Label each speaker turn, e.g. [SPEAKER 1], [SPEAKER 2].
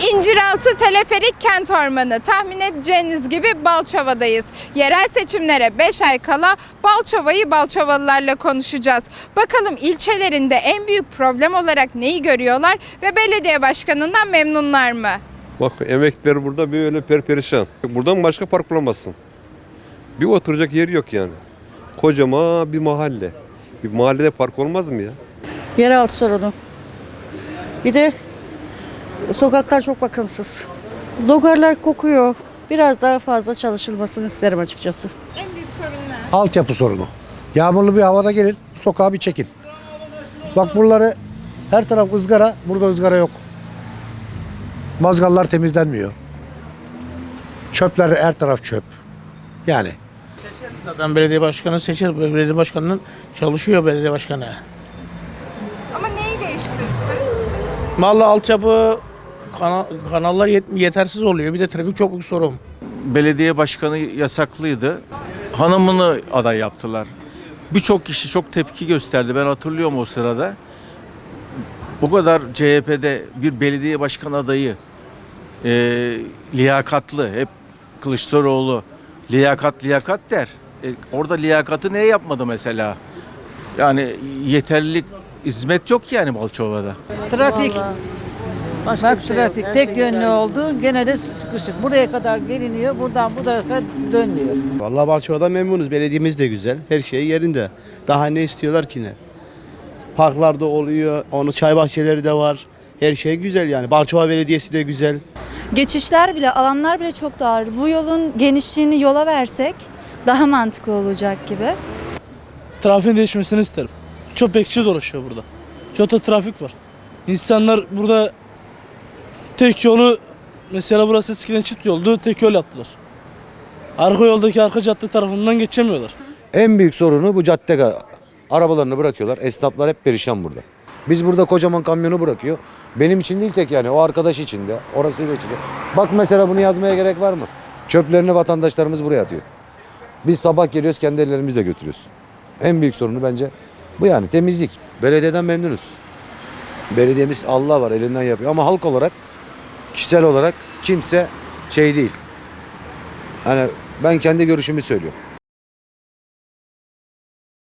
[SPEAKER 1] İnciraltı Teleferik Kent Ormanı. Tahmin edeceğiniz gibi Balçova'dayız. Yerel seçimlere 5 ay kala Balçova'yı Balçovalılarla konuşacağız. Bakalım ilçelerinde en büyük problem olarak neyi görüyorlar ve belediye başkanından memnunlar mı?
[SPEAKER 2] Bak emekler burada böyle perperişan. Buradan başka park bulamazsın. Bir oturacak yer yok yani. Kocaman bir mahalle. Bir mahallede park olmaz mı ya?
[SPEAKER 3] Yeraltı sorunu. Bir de sokaklar çok bakımsız. Logarlar kokuyor. Biraz daha fazla çalışılmasını isterim açıkçası.
[SPEAKER 1] En büyük sorun ne?
[SPEAKER 4] Altyapı sorunu. Yağmurlu bir havada gelin, sokağa bir çekin. Bak buraları her taraf ızgara, burada ızgara yok. Mazgallar temizlenmiyor. Çöpler her taraf çöp. Yani
[SPEAKER 5] Zaten belediye başkanı seçer. Belediye başkanının çalışıyor belediye başkanı.
[SPEAKER 1] Ama neyi değiştirirsin?
[SPEAKER 5] Vallahi altyapı kana- kanallar yet- yetersiz oluyor. Bir de trafik çok büyük sorun.
[SPEAKER 6] belediye başkanı yasaklıydı. Hanımını aday yaptılar. Birçok kişi çok tepki gösterdi. Ben hatırlıyorum o sırada. Bu kadar CHP'de bir belediye başkan adayı e, liyakatlı. Hep Kılıçdaroğlu liyakat liyakat der. E, orada liyakatı ne yapmadı mesela? Yani yeterlilik hizmet yok yani Balçova'da.
[SPEAKER 7] Trafik. Bak trafik tek yönlü oldu. Gene de sıkışık. Buraya kadar geliniyor. Buradan bu tarafa dönüyor.
[SPEAKER 8] Vallahi Balçova'da memnunuz. Belediyemiz de güzel. Her şey yerinde. Daha ne istiyorlar ki ne? Parklarda oluyor. Onu çay bahçeleri de var. Her şey güzel yani. Balçova Belediyesi de güzel.
[SPEAKER 9] Geçişler bile, alanlar bile çok dar. Bu yolun genişliğini yola versek daha mantıklı olacak gibi.
[SPEAKER 10] trafiğin değişmesini isterim. Çok bekçi dolaşıyor burada. Çok da trafik var. İnsanlar burada tek yolu mesela burası eskiden çift yoldu tek yol yaptılar. Arka yoldaki arka cadde tarafından geçemiyorlar.
[SPEAKER 11] En büyük sorunu bu cadde arabalarını bırakıyorlar. Esnaflar hep perişan burada. Biz burada kocaman kamyonu bırakıyor. Benim için değil tek yani o arkadaş için de orasıyla için de. Bak mesela bunu yazmaya gerek var mı? Çöplerini vatandaşlarımız buraya atıyor. Biz sabah geliyoruz kendi ellerimizle götürüyoruz. En büyük sorunu bence bu yani temizlik. Belediyeden memnunuz. Belediyemiz Allah var elinden yapıyor ama halk olarak kişisel olarak kimse şey değil. Hani ben kendi görüşümü söylüyorum.